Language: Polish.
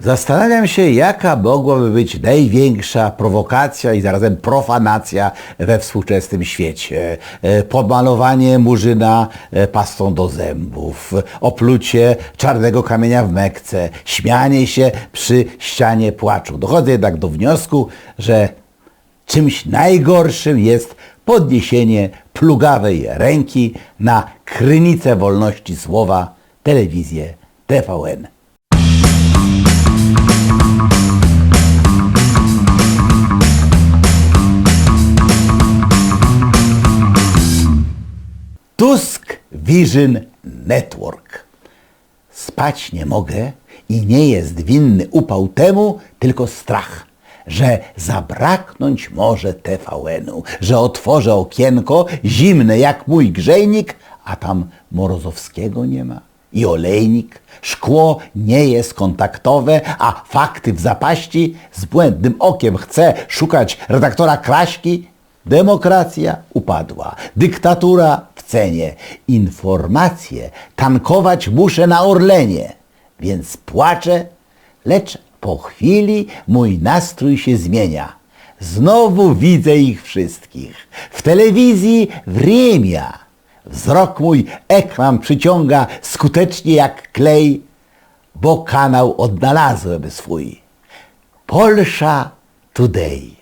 Zastanawiam się, jaka mogłaby być największa prowokacja i zarazem profanacja we współczesnym świecie. E, Pomalowanie murzyna e, pastą do zębów, oplucie czarnego kamienia w Mekce, śmianie się przy ścianie płaczu. Dochodzę jednak do wniosku, że czymś najgorszym jest podniesienie plugawej ręki na krynicę wolności słowa, telewizję TVN. Tusk Vision Network. Spać nie mogę i nie jest winny upał temu, tylko strach, że zabraknąć może TVN-u, że otworzę okienko zimne jak mój grzejnik, a tam Morozowskiego nie ma. I olejnik, szkło nie jest kontaktowe, a fakty w zapaści, z błędnym okiem chcę szukać redaktora Kraśki, Demokracja upadła, dyktatura w cenie, informacje tankować muszę na Orlenie, więc płaczę, lecz po chwili mój nastrój się zmienia. Znowu widzę ich wszystkich. W telewizji wriemia. Wzrok mój ekran przyciąga skutecznie jak klej, bo kanał odnalazłem swój. Polsza Today.